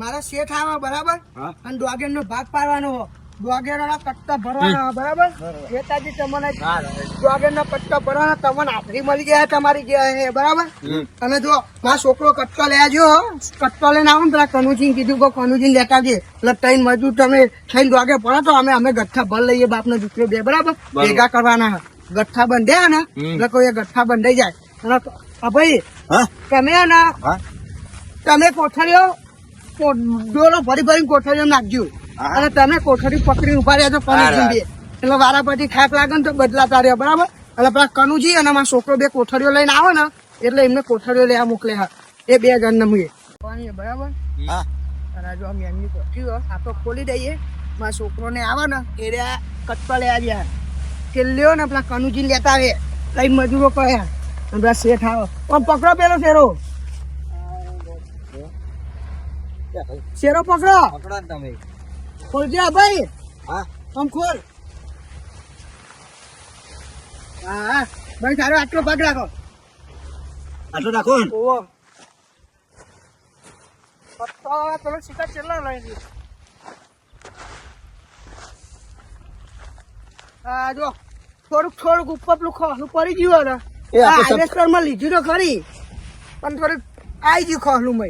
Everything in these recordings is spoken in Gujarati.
મારે શેઠ આવે બરાબર? અને ડોગેર નો ભાગ પાડવાનો હો. ડોગેર ના પટ્ટા ભરવાના બરાબર? નેતાજી તમને ડોગેર ના પટ્ટા ભરવાના તમને આખરી મળી ગયા તમારી ગયા હે બરાબર? અને જો મારા છોકરો કટ્ટો લે જો કટકો લઈને આવો ને પેલા કનુજી કીધું કે કનુજી લેતા જે એટલે ત્રણ મજૂર તમે થઈને ડોગે પડો તો અમે અમે ગઠ્ઠા ભર લઈએ બાપનો દીકરો બે બરાબર? ભેગા કરવાના ગઠ્ઠા બંધ્યા ને એટલે કોઈ ગઠ્ઠા બંધાઈ જાય. અને ભાઈ તમે ને તમે કોઠડીઓ કો- ડોલો ભરી ભરીને કોઠડીઓ નાખજો. અને તમે કોઠડી પકડી ઊભા રહેજો બે એટલે વારા પછી થાક લાગે ને તો બદલાતા રહ્યો બરાબર? એટલે પેલા કનુજી અને મારા છોકરો બે કોઠડીઓ લઈને આવે ને એટલે એમને કોઠડીઓ લેવા મોકલે હા. એ બે જણ ને મુએ બરાબર? હા. અને જો અમે એમની કોઠડીઓ આ તો ખોલી દઈએ. મારા છોકરોને આવે ને એ રહ્યા કટપા લઈ આવ્યા કે લ્યો ને પેલા કનુજી લેતા આવે. કઈ મજૂરો કહ્યા અને પેલા શેઠ આવે. પણ પકડો પેલો શેરો. શેરો પકડો. પકડો ને તમે. ખોલજો ભાઈ. હા. આમ ખોલ. હા હા. ભાઈ તારો આટલો પગ રાખો. આટલો રાખો ઓવો પત્તો તમે શિકાર ચેલા લઈ હા જો. થોડુંક થોડુંક ઉપર પેલું ખોલું પડી ગયું ને એ આપણે માં લીધું તો ખરી. પણ થોડુંક આઈ ગયું ખોલું મય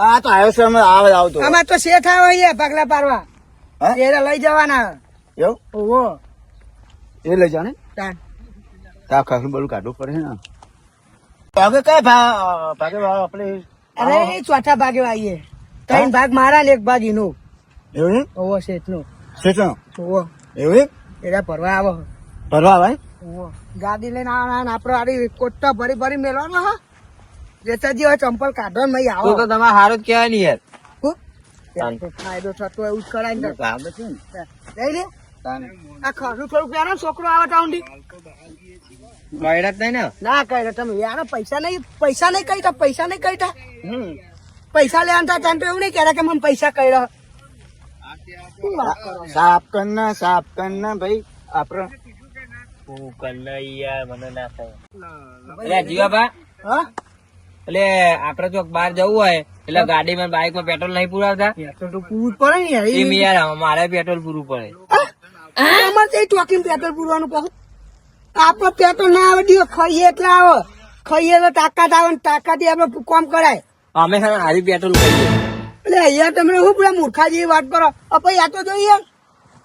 આ તો આવ્યો છે અમે આવે આવતો. આમાં તો શેઠ આવે અહીંયા પગલા પારવા હા? એને લઈ જવાના. એવું? ઓહો એ લઈ જાને? તા ખાસું બધું કાઢવું પડે ને. ભાગે કઈ ભાગ આપણે અરે એ ચોથા ભાગે આવીએ ત્રણ ભાગ મારા ને એક ભાગ એનો એવું ઓહો શેઠ નો શેઠ તો ઓહો એવું એરા ભરવા આવો. ભરવા ઓવો ગાડી લઈને આવવાના ને આપડે આડી કોટા ભરી ભરી મેળવાનો હા. જેતાજી હવે ચંપલ કાઢો ને ભાઈ આવો. તમારે હારો જ કહેવાય ને યાર તો ફાયદો થતો એવું જ કરાય ને ને. લઈ લે. આ ખરું થોડું પહેરો છોકરો આવે ટાઉન્ડી વાયડા નહીં ને? ના કહી તમે યાર પૈસા નહીં પૈસા નહીં પૈસા નહીં કહી પૈસા લેવાનું થાય તને તો એવું નહીં કહેતા કે મને પૈસા કરો? સાફ કરના સાફ કરના ભાઈ આપડે. જીવાબા હા? એટલે આપડે તો બહાર જવું હોય એટલે ગાડીમાં બાઇકમાં પેટ્રોલ નહીં પુરાવતા. પેટ્રોલ તો પૂરું પડે ને યાર. એમ યાર મારે પેટ્રોલ પૂરું પડે. અમારે તો પેટ્રોલ પૂરવાનું કહું આપડે પેટ્રોલ ના આવે દિયો ખાઈએ એટલે આવે. ખાઈએ તો તાકાત આવે ને તાકાત આપડે કામ કરાય. અમે હારી પેટ્રોલ કરીએ એટલે અહીંયા તમે શું પેલા મૂર્ખા જેવી વાત કરો? અ પછી આ તો જોઈએ.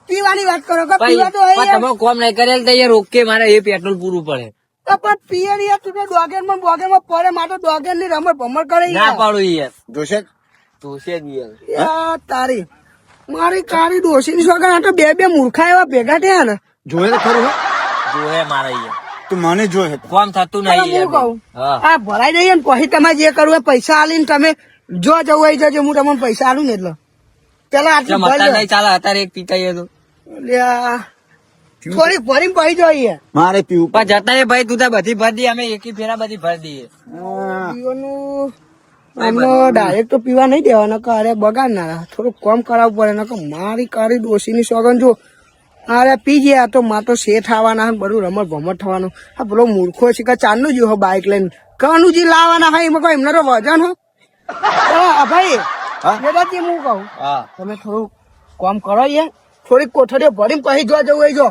પીવાની વાત કરો કે પીવા તો તમે કોમ નહીં કરેલ તો યાર ઓકે મારે એ પેટ્રોલ પૂરું પડે. તો પણ પીએ યાર તું તો માં બોગેરમાં પડે મારે તો ની રમત ભમર કરે ના પાડું યાર. જોશે? તું જ યાર. યાર તારી મારી કાળી ડોસી ની સોગન આ તો બે બે મૂર્ખા એવા ભેગા થયા ને. જોયે તો ખરું જોયે મારા યાર. તું મને જોયે કોમ થતું નહીં હું કહું. હા. આ ભરાઈ જઈએ ને પછી તમારે જે કરવું એ પૈસા આલીને તમે જો જવું હોય જજો હું તમને પૈસા આલું ને એટલે. પેલા આટલું ચાલે અત્યારે એક પીતા તો. લ્યા. થોડી ભરી ભાઈ જોઈએ. મારે પીવું પણ જતા એ ભાઈ તું તો બધી ભરી દી અમે એકી ફેરા બધી ભરી દઈએ. પીવાનું એમનો ડાયરેક્ટ તો પીવા નહીં દેવાનો કે અરે બગાડનારા થોડું કોમ કરાવવું પડે નકર મારી કાળી ડોસીની સોગન જો. અરે પી ગયા તો માં તો શેઠ થવાના બધું રમત ભમત થવાનું. આ પેલો મૂર્ખો છે કે ચાંદનું જ હો બાઇક લઈને. કનું જે લાવવાના હા એમાં કોઈ એમને તો વજન હો? ભાઈ હા? હું કહું. હા. તમે થોડું કોમ કરો યાર. થોડીક કોઠડીઓ ભરીને પછી જો જવું જો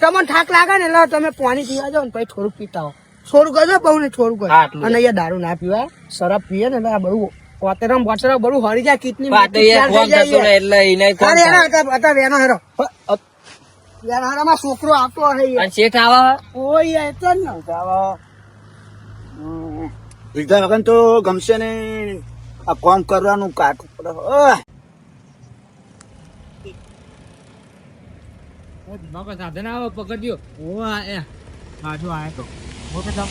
તમને થાક લાગે ને એટલે તમે પાણી પીવા જાવ ને પછી થોડુંક પીતા હો થોડું કરજો બહુ ને થોડું કરજો અને અહીંયા દારૂ ના પીવા શરાબ પીએ ને એટલે આ બધું કોતરમ બધું હરી જાય એટલે એને વેનો હેરો. છોકરો આપતો હે શેઠ આવા ઓય વગર તો ગમશે ને આ કામ કરવાનું કાઠું પડે. ઓહ! સાધન આવો પકડ્યો ઓ એ બાજુ આયો તો. હું તો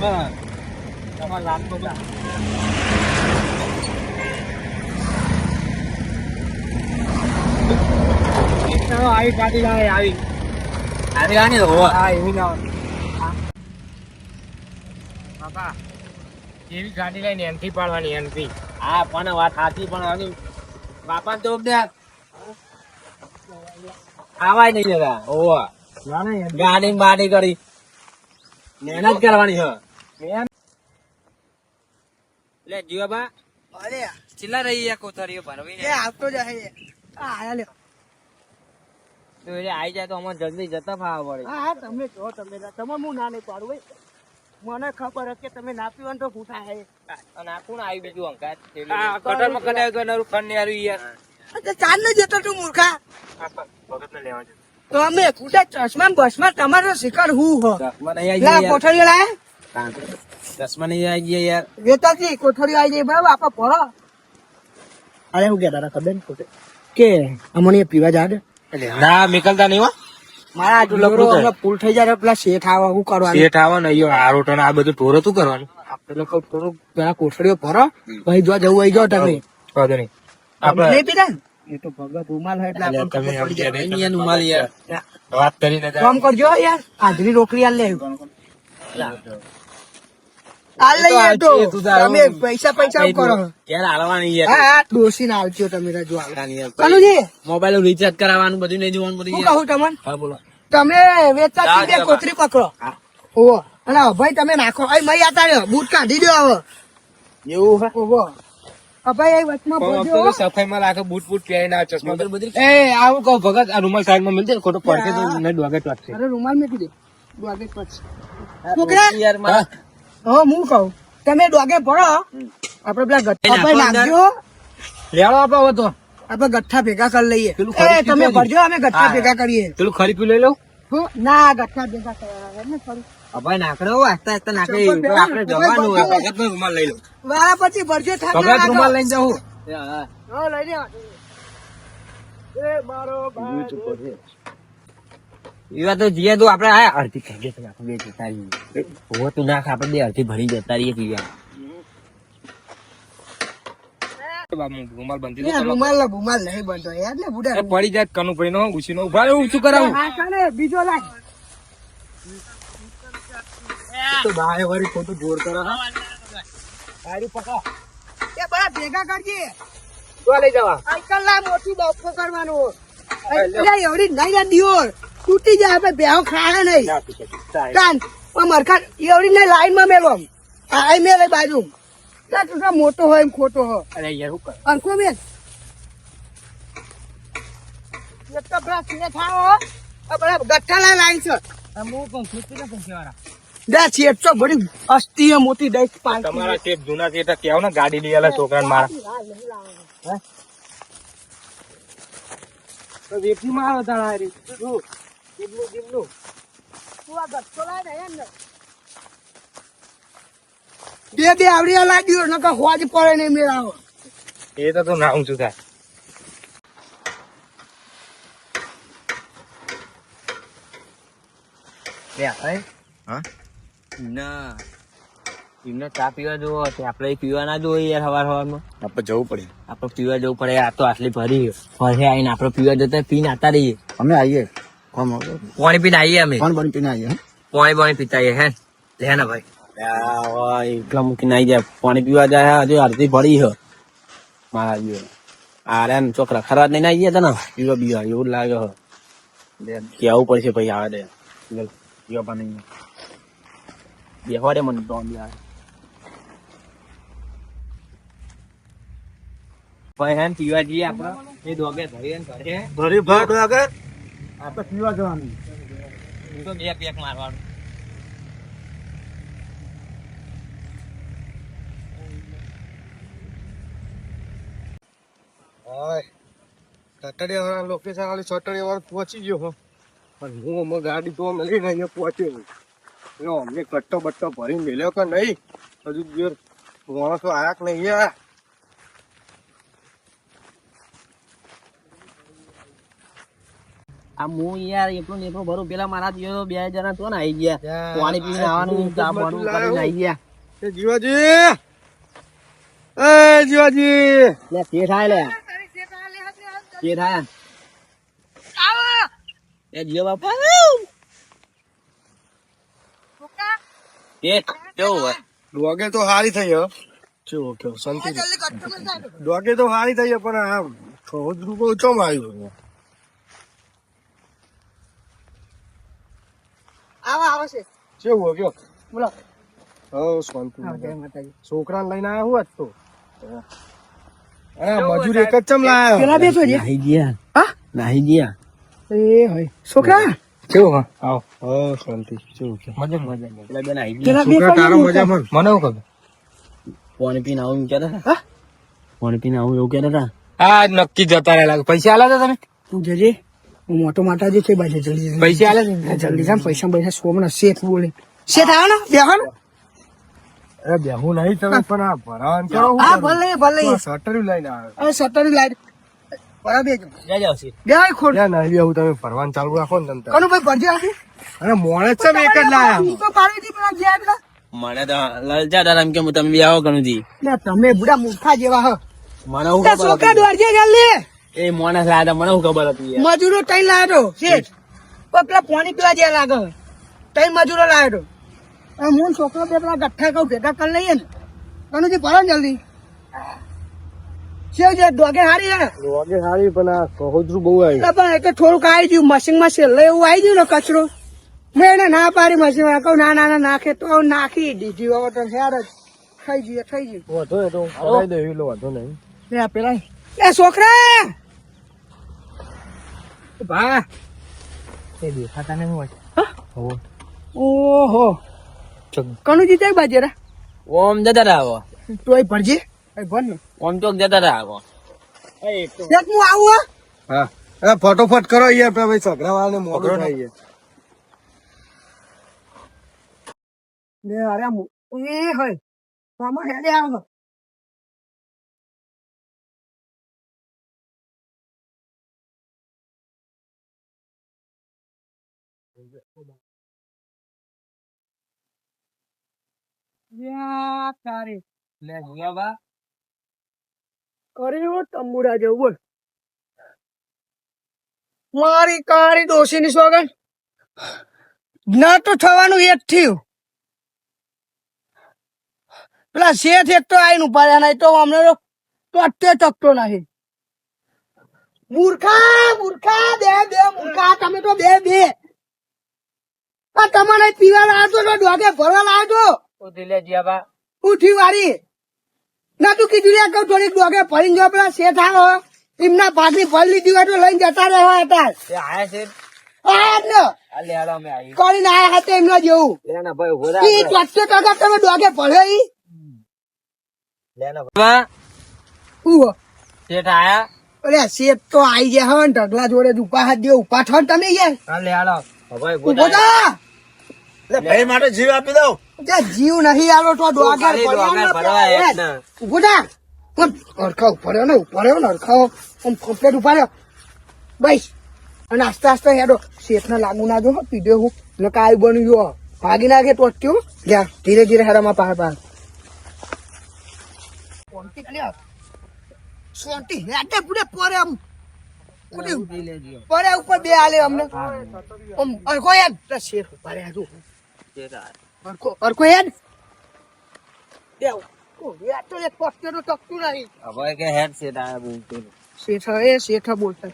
હા તમારે લાગતો જા. આવી ગાડી લાવે આવી. આવી આની હોવા હા એવી ના બાપા એવી ગાડી લઈને એન્ટ્રી પાડવાની એનથી? હા પણ વાત સાચી પણ આની બાપા તો બે આવાય નહીં જતા ઓવો ગાડી બાડી કરી. મહેનત કરવાની છે લે જીવાબા અરે. ચિલ્લા રહી યા કોથરીઓ ભરવી એ આવતો જ હે. આ આયા લ્યો. તો એ આઈ જાય તો અમારે જલ્દી જતા ફાવા પડે. હા હા તમે જો તમે તમે હું ના નહીં પાડું ભાઈ. મને ખબર હતી કે તમે ના પીવાનું તો ફૂટા હે અને આ કોણ આવી બીજું અંકાર કટરમાં કટાયું તો એનું ફન ને આવ્યું યાર. અરે ને જતો તું મૂર્ખા. તો અમે ફૂટા ચશ્મા બસમાં તમારો શિકાર હું હો? ચશ્મા નહીં કોઠડી લાય. ચશ્મા નહીં આવી ગયા યાર. વેતાથી કોઠડી આવી જાય બરાબર આપા ભરો. અરે હું કહેતા હતા ખબર ને કે અમને એ પીવા જાડે ના. નીકળતા નહીં હો. મારા આજુ લગડો. હમણાં પુલ થઈ જાય પેલા શેઠ આવા શું કરવાનું શેઠ આવો ને અહીંયા આ રોટો ને આ બધું ઢોરો તું કરવાનું. આપણે લોકો થોડું પેલા કોઠડીઓ ભરો પછી જો જવું આવી જાઓ તમે. વાંધો નહીં. આપણે આપણે નહીં પીધા એ તો ભગત રૂમાલ હોય એટલે તમે ખબર પડી જાય. એની ઉમાલ યાર. વાત કરીને કામ કરજો યાર. હાજરી રોકડી આલ લે. આલ લઈએ તો તો આવશે, તું. તારો- તમે પૈસા પૈસા કરો. યાર હાલવાની હા હા ડોસી ના આવજો તમે રજો યાર. મોબાઈલ રિચાર્જ કરાવવાનું બધું નહીં જોવાનું બધું શું કહું તમને? હા બોલો. તમે વેચતા સીધે કોથરી પકડો. ઓહો. અને ભાઈ તમે નાખો. અહીં મય આતા બૂટ કાઢી દો હવે. એવું હે? ઓહો. અભાઈ અહીં વચમાં પડજો સફાઈ રાખે બૂટ બૂટ પહેરી ના ચશ્મા એ આવું કહું ભગત આ રૂમાલ સાઈડ મિલતે ખોટો પડશે તો ને ડોગે ટવાશે અરે રૂમાલ મેકી દે ડોગે પછી છોકરા યાર મારા. હું? કહું. તમે ડોગે પડો. આપડે પેલા ગઠ્ઠા પર નાખજો. લેવાનો આપો હવે તો. આપડે ગઠ્ઠા ભેગા કરી લઈએ. એ તમે ભરજો અમે ગઠ્ઠા ભેગા કરીએ. પેલું ખરી પી લઈ લો ના ગઠ્ઠા ભેગા કરવા ને. ભાઈ નાખડો આસ્તા આસ્તા નાખે આપણે જવાનું હોય ભગત નો રૂમાલ લઈ લો. વાળા પછી ભરજો ભગત રૂમાલ લઈને જવું લઈ લ્યો. મારો ભાઈ. એવા તો જીએ તો આપણે આ અડધી આપણે બે જતા રહીએ. હોવો તો નાખ આપણે બે અડધી ભરી જતા રહીએ પીવા રૂમાલ બંધી એ રૂમાલ ને ભૂમાલ નહીં બનતો યાર ને બુડા પડી જાય કનુ ભાઈ નો ઉછી નો ઊભા ઊંચું કરાવું બીજો લાગ તો બાય વાળી ખોટું જોર કરો ગાડી પકડ. એ બડા ભેગા કરજે. તો લઈ જવા. અંકલ ના મોટી બફો કરવાનું. એટલે એવડી નહીં યાર દિયોર. તૂટી જાય આપણે બેહો ખાડે નહીં. કાન મરખા એવડી નહીં લાઈનમાં મેલો આ મેલે બાજુ ના તું મોટો હોય એમ ખોટો હોય અરે યાર હું અંકો બેન એક તો ગઠ્ઠાલા લાઈન છે. હું ખુશી ને દા શેઠ તો બડી અસ્થિ મોટી દઈ પાંચ તમારા શેઠ જૂના શેઠ કેવો ને ગાડી લઈ આલે છોકરા મારા. તો વેચી માં તારા હારી. શું કેટલું કેટલું તું આ ગઠ્ઠો લાય ને એમ બે બે આવડી લાગ્યો નકર હોજ પડે નહીં મેળાવો. એ તો તું ના છું થાય હા? ના. એમને ચા પીવા જોવો આપણે પીવા ના જોઈએ યાર આપણે જવું પડે. આપણે પીવા જવું પડે આ તો આટલી ભરી ફરે આવીને આપણે પીવા જતા પીને આતા રહીએ. અમે આવીએ. પાણી પીને આવીએ અમે. કોણ પીને આવીએ પાણી પાણી પીતા આવીએ હે? લે ને ભાઈ. મૂકીને આવી જાય. પાણી પીવા જાય હજુ અડધી ભરી હ મારા જીવ. આરે ચોકરા ખરા નહીં આવી તને ને? પીવા બીવા એવું લાગે હ કેવું પડશે ભાઈ આવે દે પીવા પણ. નહીં બેહવા મને ભાઈ આપણે એ દોગે ધરી ને ઘરે ભરી ભાટ આગળ આપણે પીવા જવાનું હું તો બે પેક મારવાનું સટડિયા વાળા લોકેશન વાળી સટડિયા વાળા પહોંચી ગયો પણ હું ગાડી તો મળીને અહીંયા પહોંચ્યો એનો અમને કટ્ટો બટ્ટો ભરી મેલ્યો કે નહીં? હજુ દિવસ માણસો આયા કે નહીં આ હું યાર એકલો ને એકલો ભરું પેલા મારા બે જણા તો ને આવી ગયા. પાણી પીને આવવાનું ચા પાણી કરીને આવી ગયા. જીવાજી! એ જીવાજી! લે લે. એ જીઓ બાપા. કેવું હોય ડોગે તો હારી થઈ હો. કેવો કેવો શાંતિ. ડોગે તો હારી થઈ પણ આ થોડું રૂપિયા ચોમ આવ્યું આવા આવે કેવું કયો? બોલો. હો શાંતિ હા, જય માતાજી. છોકરાને લઈને આવ્યા હું આજ તો? અરે મજૂર એક જ ચમ લાયા પેલા બે છો નાહી ગયા. હા? નાહી ગયા. એ હોય. છોકરા! કેવું હા? આવો. હો શાંતિ. કેવું છે? મજા મજા પેલા બે નાહી ગયા છોકરા તારો કોણ મજામાં? મને શું ખબર? પાણી પીને આવું એમ હતા? પાણી પીને આવું એવું કહેતા હતા? હા નક્કી જતા રહેલા. પૈસા આલા હતા તમે તું જજે. હું મોટો જે છે બાજુ જલ્દી. પૈસા આલે જલ્દી જામ પૈસા પૈસા સોમના શેઠ બોલે. શેઠ આવ્યો ને બેહો ને. અરે બેહું નહીં તમે પણ આ ભરાવાનું કરો. હા ભલે. ભલે શટર લઈને લાઈટ બરાબર જય જાવ બે ખોટ. ત્યાં નહીં બેહું તમે ફરવાનું ચાલુ રાખો ને તમતાર. કનું ભાઈ ભરજે આખી. અરે મોણે જ ચમ એક જ લાયા. તો પાડી હતી પેલા જે આગળ. મને તો લલચા હતા કે હું તમે બી આવો લે તમે બુડા મૂર્ખા જેવા હો. મને શું ખબર છોકરા હતી? જલ્દી એ માણસ લાયા મને શું ખબર હતી મજૂરો તઈ લાવ્યો તો શેઠ. પેલા પાણી પીવા જ્યાં લાગે તઈ મજૂરો લાવ્યો તો. હું છોકરો બે પેલા ગઠ્ઠા કહું ભેગા કરી લઈએ ને. કનુજી ભરો જલ્દી. શેવ છે ડોગે હારી હે? રોગે સારી પણ આ કહુજરું બહુ આવ્યું પણ એટલે થોડુંક આવી ગયું મશીનમાં છેલ્લે એવું આવી ગયું ને કચરો. મેં એને ના પાડી મશીનમાં. કહું ના ના ના નાખે તો નાખી દીધી. હવે તો હેર જ. થઈ જઈએ થઈ ગયું. વધો એ તો હલાઈ દે એટલો વધો નહીં. લે પેલા. એ છોકરા! ભા. એ દેખાતા નહીં હોય. હા? ઓહો. કનુજી જાય બાજેરા? ઓમ જતા રહ્યા તોય ને ઓમ ચોક જતા રહ્યા આવો એક હું આવું હો. હા. ફટોફટ કરો યાર ભાઈ સગડા વાળાને મોકલો થાય યાર. અરે એ હોય. મામા હેડે આવો. યા તારે. લે જીયા બા. કર્યો તંબુરા જેવું બોલ. મારી કાળી ડોશીની સોગન ના તો થવાનું એ જ થયું. પેલા શેઠ એક તો આઈને ઊભા નહીં તો અમને તો અત્યારે તકતો નહીં. મૂર્ખા મૂર્ખા બે બે મૂર્ખા તમે તો બે બે. આ તમારે પીવા લાવ્યો તો તો ડોગે ભરવા લાવ્યો તો ઉધી લે જીયા બા ઉઠી વાળી ના તું કીધું લે કહું થોડીક ડોગે ભરીને જો પેલા શેઠ આવો. એમના ભાગની ભરી લીધી હોય તો લઈને જતા રહ્યા હતા. આયા છે? કરીને આયા હતા એમના જેવું. ઊભો ચોટ્ટે ટકા તમે ડોગે ભર્યો ઈ. શેઠ આયા? અરે શેઠ તો આઈ ગયા હવે ઢગલા જોડે ઉપા હાથ દે થો તમે યાર. ભાઈ ઊભો માટે જીવ આપી દઉં. જીવ નહીં આવ્યો તો ડોગર ડોગર ને. ભરવા ને. ને આમ કમ્પ્લેટ રહ્યો? બસ. અને આસ્તે આસ્તે હેડો શેઠ ને લાગુ ના જો હો, પીધો હું. ને કાય બન્યું જો. ભાગી નાખે તો ત્યો જા ધીરે ધીરે હેડામાં પાર પાર. હેડે પોરે આમ. પડે ઉપર બે આલે અમને. કોઈ અરખો શેઠ ઉપાડ્યા અરખો અરખો હેડ. દેવ ઓ તો એક તો ટકતું નહીં હવે કે હેડ શેઠ આયા બોલતો શેઠ એ શેઠ બોલતો.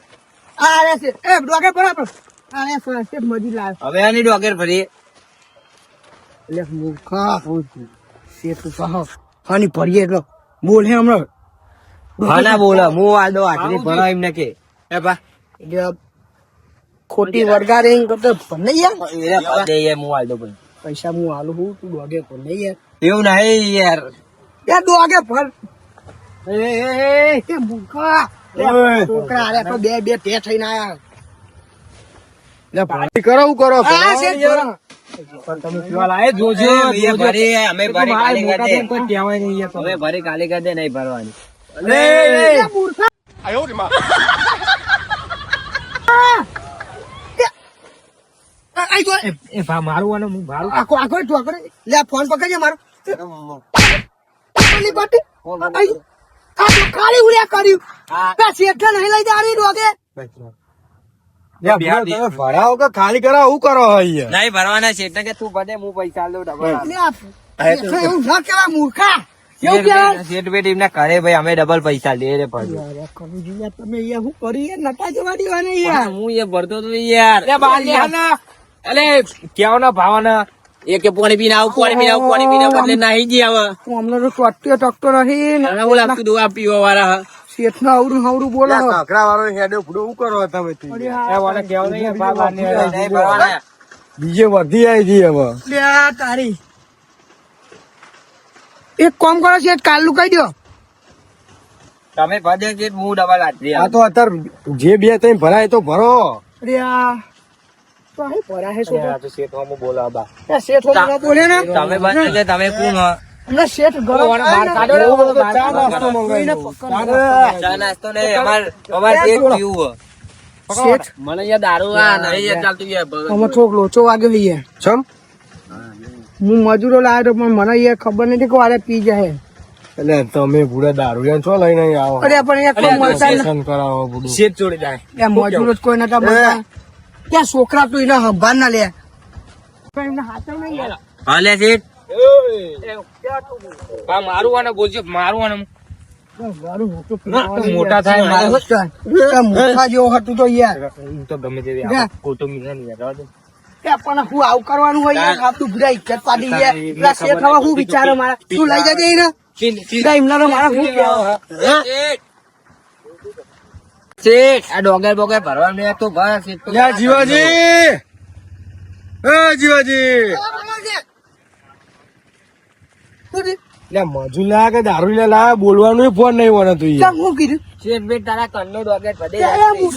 આ છે. એ ડોગે બરાબર આ શેઠ મજી લાવ. હવે આની ડોગર ભરી એટલે મૂર્ખા. શેઠ કહો હાની ભરીએ એટલો. બોલ હે હમણાં. બોલા ના બોલો. દો આટલી ભરા એમને કે. એ બા ખોટી વળગારે એમ કરતો ભલે યાર એ દે એ હું દો પણ પૈસા હું હાલું હું તું ડોગે નહીં યાર. એવું નહીં યાર. યાર ડોગે ભર. એ ઓય. છોકરા અરે તો બે બે તે થઈને આયા. લે પાણી કરો હું કરો. આ છે. પણ તમે પીવા લાયે જોજો. એ ભરી અમે ભરી કાલી મોટા કોઈ કહેવાય નહીં યાર દે હવે ભરી કાલી નહીં ભરવાની. મૂર્ખા. આઈ જો એ ભા મારું અને હું મારું આખો આખો તું આખો લે ફોન પકડજે મારો. પેલી પાટી આઈ. આ તો ખાલી ઉડ્યા કર્યું. હા. બે નહીં લઈ જાડી ડોગે. લે બિહાર તમે ભરાવો કે ખાલી કરાવો હું કરો અહીંયા નહીં ભરવાના છે. એટલે કે તું ભરે હું પૈસા લઉં ડબલ લે આ શેઠે એવું ના કહેવાય મૂર્ખા. કરે ભાઈ અમે ડબલ પૈસા લે રે તમે કરી? જવા દેવાના યાર. હું એ ભરતો તો યાર. અલે કેવાના ભાવાના? એ કે પાણી પીને આવું પાણી પીને આવું પાણી પીને બદલે નાહી જી આવે હું અમને તો ચોટ્યો ટકતો નથી ને તને હું લાગતું તું આ પીવા વાળા શેઠ ના અવડું હવડું બોલો કાકરા વાળો હેડે ઉપડો હું કરો તમે બીજે વધી આવી ગઈ હવે. લે તારી. એક કોમ કરો શેઠ કાલનું કહી દો તમે ભજે કે હું ડબલ આ તો અત્યારે જે બે ત્રણ ભરાય તો ભરો. અરે આ. તો પરા હે છોકરો. તો. શેઠમાં બોલા બા એ શેઠ વાળો ન બોલે ને? તમે બને છે તમે કોણ હો? હમણાં શેઠ ગરમ બહાર કાઢો ને, બહુ ચા ચા નાસ્તો નાસ્તો મંગાવી કોઈને દો. પકડ ચા ચા નાસ્તો નહીં અમાર અમાર જે પીવું હો. શેઠ. મને યાર દારૂ આ નહીં ચાલતું યાર અમે થોડોક લોચો વાગ્યો છે છમ હું મજૂરો લાવ્યો તો પણ મને યાર ખબર નથી કે વારે પી જાય. એટલે તમે ભૂડા દારૂ છો લઈને આવો. અરે પણ એક કોઈ મળતા કરાવો શેઠ જોડે જાય. મજૂરો જ કોઈ નતા મળતા ત્યાં છોકરા તો એને સંભાળ ના લે. હા મારું આને બોલજો મારું આને મારું મોટું ના, પીવાનું મોટા થાય મોટા જેવો હતું તો યાર. હું તો ગમે તે ના. કુટુંબ નહીં યાર પણ હું આવું કરવાનું હોય યાર? આ તું બધા ઇજ્જત પાડી ગયા પેલા શેઠ હવે હું વિચારો મારા? તું લઈ જજે એને? બધા એમના મારા શું કહેવા શેઠ આ ડોગર બોગર ભરવા મેં તો ભર શેઠ તો યા જીવાજી! એ જીવાજી! લે કે દારૂ લે લા બોલવાનું ફોન નહીં મને તું યાર. હું કીધું? શેઠ બેટ તારા કન્નો ડોગર ભદે એ એવું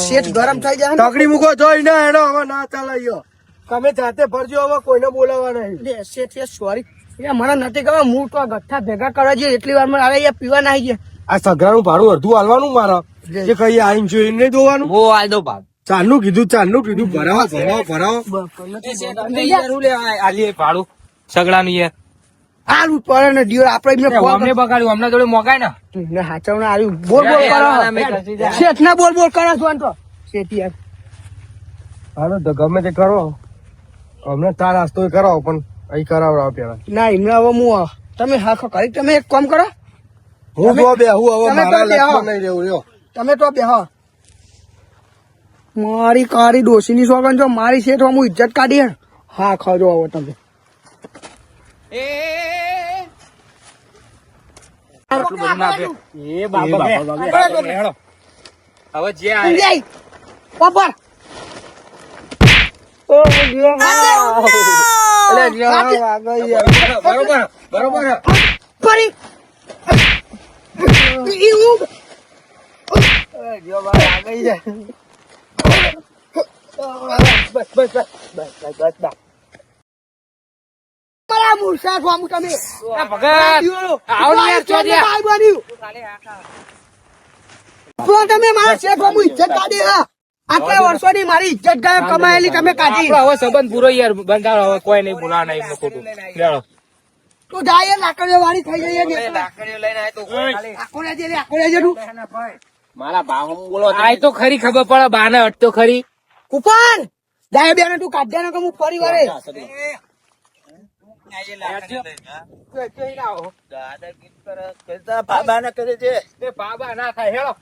શેઠ ગરમ થઈ જાય. તકડી મૂકો જોઈ ને એનો હવે ના ચાલે તમે જાતે ભરજો હવે કોઈને બોલાવવા નહીં. શેઠ સોરી. મને નથી ખબર હું તો ગઠ્ઠા ભેગા કરવા જોઈએ એટલી વાર મને અહીંયા પીવા ના આવી આ સગરાનું ભાડું અડધું હાલવાનું મારા. જે કઈ આઈને જોઈ નહીં દોવાનું હું આલ દો ભાગ. ચાલનું કીધું ચાલનું કીધું ભરાવો ભરાવો ભરાવો. ભાડું. સગડાનું યાર હારું પડે ને દિયોર આપણે એમને અમને બગાડ્યું અમને જોડે મોગાય ને. ને આવ્યું બોલ બોલ કરો. શેઠ ના બોલ બોલ કરો છો તો? શેઠ યાર હાલો તો ગમે તે કરો. અમને ચા નાસ્તો કરાવો પણ અહીં કરાવડાવો પેલા. ના એમને હવે હું તમે હાખો કરી તમે એક કામ કરો. હું તો બે હું હવે મારા. લક્ષમાં નહીં રહેવું રહ્યો તમે તો બેહો મારી કારી ડોશીની સોગન જો મારી શેઠ હું ઇજ્જત કાઢી હા. ખરો આવો તમે. હવે જે જય પપ્પા અલે, જે બસ બસ બસ બસ બસ બસ બસ મારા મૂર્છા છો આમ તમે ભગત આવો યાર, ચો દે. ભાઈ બન્યું. તો તમે મારા શેઠ હું ઇજ્જત કાઢી હા આટલા વર્ષોની મારી ઇજ્જત કમાયેલી તમે કાઢી હવે સંબંધ પૂરો યાર બંધારો હવે કોઈ નહીં બોલાવા નહીં ખોટું. તું જાય લાકડીઓ વાળી થઈ જઈએ ને આખો જે લે આખો જે તું મારા ભાવ બોલો આય તો ખરી ખબર પડે બાને અટ તો ખરી. ઉપર જાય બેન તું કાઢ્યા ને કે હું ફરી વરે બાબા ના થાય હેળો.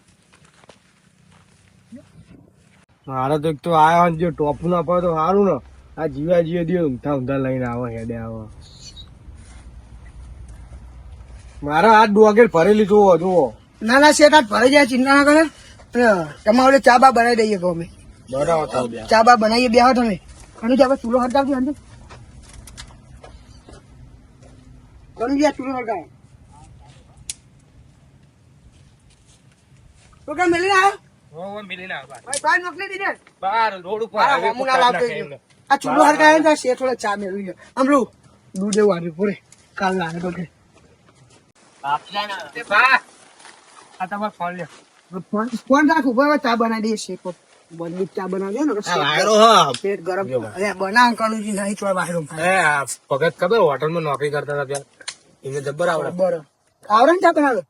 મારે તો એક તો આયો જો ટોપ ના પડે તો સારું ને. આ જીવા જીવે દે ઊંધા ઊંધા લઈને આવો હેડે આવો. મારા હાથ ડોગેર ભરેલી જુઓ જુઓ. ના ના શેઠ આજ ભરાઈ જાય ચિંતા ના કરે. અને તમારે ચા બા બનાવી દઈએ કહો અમે બરાબર બે. ચા બા બનાવીએ બેહો તમે ઘણું આપણે ચૂલો હરગાવજો અંદર. કરું ગયા ચૂલો હરગાવ તો મેલી ના આવ્યો બહાર મોકલી દીધે બહાર રોડ ઉપર. આ ચૂલો હરગાવે ને શેઠ થોડા ચા મેળવી આમ દૂધ એવું આવ્યું પૂરે. કાલ લાગે તો બા, આ તમારો ફોન લ્યો. ફોન ફોન રાખ ચા બનાવી દઈએ શેઠ બંદૂક ચા બનાવજો ને વાયરો હ. પેટ ગરમ. અરે બના અંકલ નહીં ચોય વાયરો એ ભગત ખબર હોટલમાં નોકરી કરતા હતા ત્યાં. એને જબ્બર આવડે. બરાબર આવડે ને ચા બનાવે?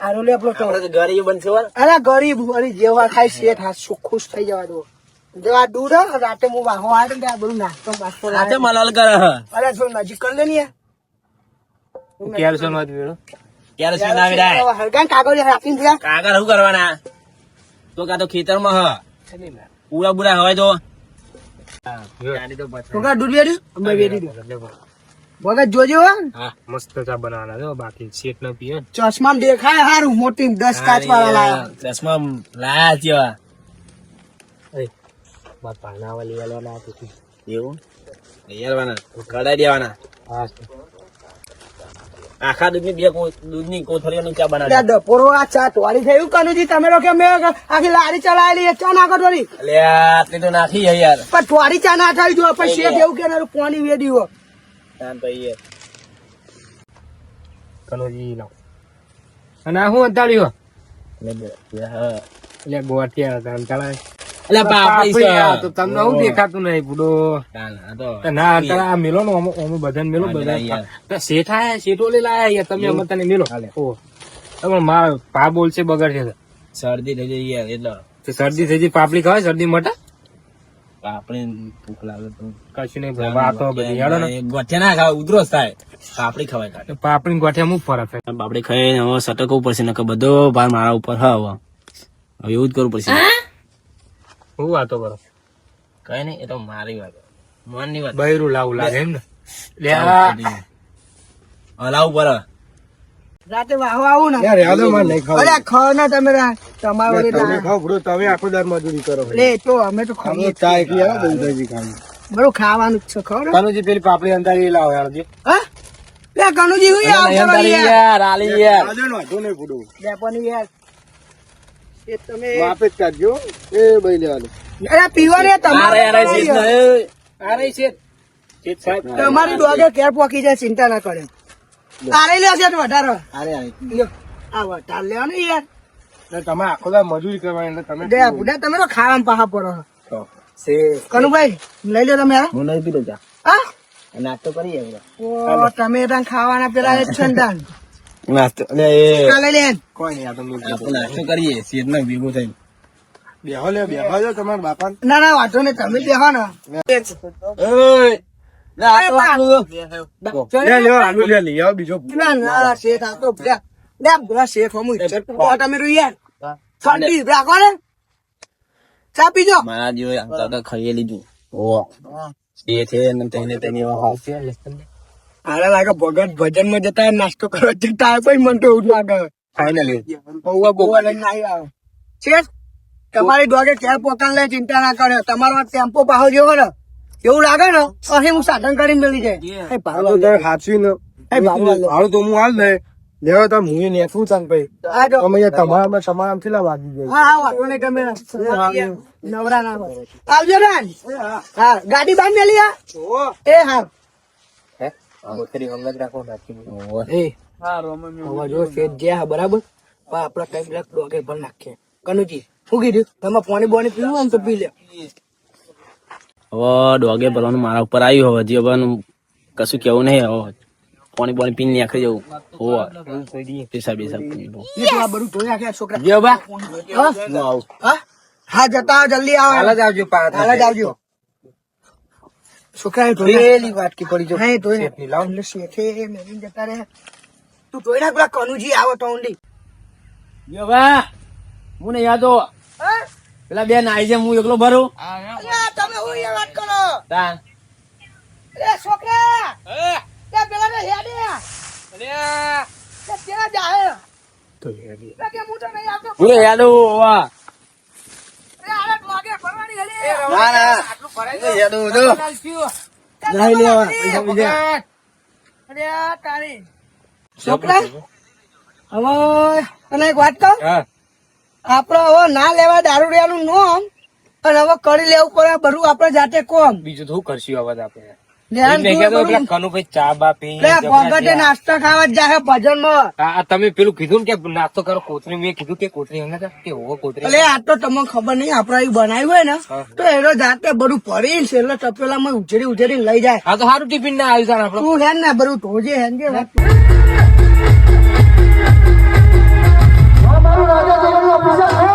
આરો લે આપણો તો. ગરીબ બનશે વાર અરે ગરીબ અરે જેવા ખાય શેઠ હા ખુશ થઈ જવા દો. જેવા દૂધ રાતે હું વાહો આવે ને ત્યાં બધું નાસ્તો નાસ્તો રાતે મલાલ કરે અરે જો નજીક કરી લે ને યાર. કેલ્શિયમ વાત વેળો કેલ્શિયમ ના વિડાય હરગાન કાગળ રાખીને ગયા કાગળ શું કરવાના? તો કા તો ખેતરમાં હ. પૂરા બુરા હોય તો. છોકરા દૂધ વેડ્યું? અમે વેડી દો. વગર જોજો હા. મસ્ત ચા બનાવવાના છે બાકી શેઠ ન પીએ. ચશ્મા દેખાય હારું મોટી દસ કાચ વાળા લાયા. ચશ્મા લાયા જેવા. ભાણાવા લઈ આલવાના એવું? કડાઈ દેવાના? હા આખા દૂધની બે દૂધની કોથળીઓની ચા બનાવી. ડપોરો આ ચા તોડી થયું કનુજી તમે લોકો મેં આખી લારી ચલાવેલી ચા નાખો થોડી. એટલે આટલી તો નાખી યાર. પણ થોડી ચા ના થાય જો પછી શેઠ એવું કે નારું પાણી વેડી હો યાર. કનોજી લાવ અને હું શું અંતાડ્યું એટલે બે- હા. એટલે ગોટિયા અંતાળા એટલે પાપડી છે. તો તમને શું દેખાતું નહીં બુડો ના આ મેલો ને અમે બધાને મેલો હા, બધા શેઠ આયા શેઠો લઈ લાયા તમે અમે તને મેલો. હાલે. ઓ તમે માર પા બોલશે બગડશે શરદી થઈ જાય યાર એટલે. તો શરદી થઈ જાય પાપડી ખવાય શરદી મટા? પાપડી ભૂખ લાગે તો. કશું નહીં ભાઈ વાતો બધી હેડો ને. એ ના ખાવ ઉધરો થાય. પાપડી ખવાય કાઢે પાપડી ગોઠે ગોઠિયા મુક ફરક થાય. પાપડી ખાઈ હવે સટકવું પડશે નકર બધો ભાર મારા ઉપર હા હવે. હવે એવું જ કરવું પડશે. હું વાતો કરો? કઈ નઈ એ તો મારી વાત. મનની વાત. બૈરું લાવું લાગે એમ ને? હલાવું પર રાતે વાહો આવું ને. યાર યાદ માર નહીં ખાવ. અરે ખાઓ ના તમે તમારા તમે ખાવ બ્રો તમે આખો દાર મજૂરી કરો લે તો અમે તો ખાઈએ ચા એકલી આવે દૂધ ખાઈ બરું ખાવાનું છે ખબર? પેલી પાપડી અંધારી લાવો યાર જે હા? લે કનુજી હું યાર કરો યાર. યાર આલી યાર. આજે નો વાંધો નહીં બુડો લેપોની યાર એ તમે માપે જ કાઢજો એ ભાઈ લેવાનું. અરે પીવા ને અરે અરે તમારે અરે ડોગે કેર પોકી જાય ચિંતા ના કરે. તારે લ્યો છે વધારો. અરે અરે આ વધાર લેવા ને યાર. તમે આખો મજૂરી કરવાની એટલે તમે બુડા તમે તો ખાવાનું પાહા પડો. કનુભાઈ લઈ લો તમે હું? નહીં પીતો ચા હા? નાસ્તો કરી તમે ખાવાના પેલા એક છંદાન નાસ્તો. એટલે એ. કાલે લે. કોઈ નહીં આ તો નાસ્તો કરીએ? શેઠ ને ભેગું થઈને. બેહો લે બેહો જો તમારા બાપા ના ના વાંધો નહીં તમે બેહો ને. ઓય, લે આ તો આપણું. લે લ્યો આલુ લે લઈ આવો બીજો. ના ના શેઠ આ તો લે લે બધા શેઠ હમું ઇજ્જત કરો તમે રહ્યું યાર ઠંડી રાખો ને. ચા પીજો. મારા જેવો ખાઈ લીધું. ઓ એ છે તેને તેની વાત. લાગે ભગત ભજનમાં જતા નાસ્તો કરવા જતા પણ મને તો એવું લાગે. ફાઇનલી બહુવા બહુવા લઈને આવી આવે શેઠ તમારી ડોગે ક્યાં પોકાણ લે ચિંતા ના કરે? તમારો ટેમ્પો પાહો જેવો ને એવું લાગે ને? અહીં હું સાધન કરીને મળી જાય. એ ભાડું હાચવી ને. એ ભાડું. તો હું હાલ ને. લેવો તો હું એ નેસું ચાલ ભાઈ. તમે તમારા તમારા આમ વાગી જાય હા હા વાંધો નહીં તમે નવરા ના. આવજો ને હા. ગાડી બાંધ મેલી આ એ હા એ હવે જો શેઠ જ્યાં બરાબર? પણ આપડે કઈ બ્લેક ડોગે ભર નાખીએ. કનુજી શું કીધું? તમે પાણી બોણી પીવું હોય તો પી લે. હવે ડોગે ભરવાનું મારા ઉપર આવ્યું હવે. હજી હવે કશું કેવું નહીં હવે. પાણી પાણી પીને નાખી જવું. હોવા પેશાબ આ બધું ધોઈ નાખ્યા છોકરા. જો બા. હા? જતા જલ્દી આવો. હાલ જ આવજો હાલ જ આવજો. છોકરા ધોઈ પેલી વાટકી પડી જો. હા, ધોઈ નાખ. લાવ. શેઠે મેલીને જતા રહ્યા. તું ધોઈ નાખ પેલા કનુજી આવો તો ઊંડી જો બા હું નહીં યાદો હા? પેલા બે નાઈ છે હું એકલો ભરું. તમે હું વાત કરો? એ છોકરા! એ પેલા ને હેડે. એ જાહે તો હેડી. કે હું તો નહીં આવતો હું નહીં યાદો વાહ એ આને ડોગે ભરવાની હેડે. ના ના. યાદો જો એ નહીં લેવા, પૈસા બીજા. અરે તારી. છોકરા હવે અને એક વાત કહું? હા. આપડે હવે ના લેવા દારૂડિયાનું નોમ અને હવે કરી લેવું પડે બધું આપડે જાતે કોમ. બીજું તો શું કરશું અવાજ આપણે? મેં નાસ્તા ખાવા જાય ભજન આ તમે પેલું કીધું કે નાસ્તો કરો કોથળી મેં કીધું કે કોથળી કે હોવો કોથળી. એટલે આ તો તમને ખબર નહીં આપડે બનાવ્યું હોય ને તો એનો જાતે બધું પડી છે એટલે તપેલા માં ઉછેરી ઉછેરી લઈ જાય. હા તો સારું ટિફિન ના આવ્યું સારું આપડે તું હેન ને બધું ધોજે હેન કે વાત. મારું રાજા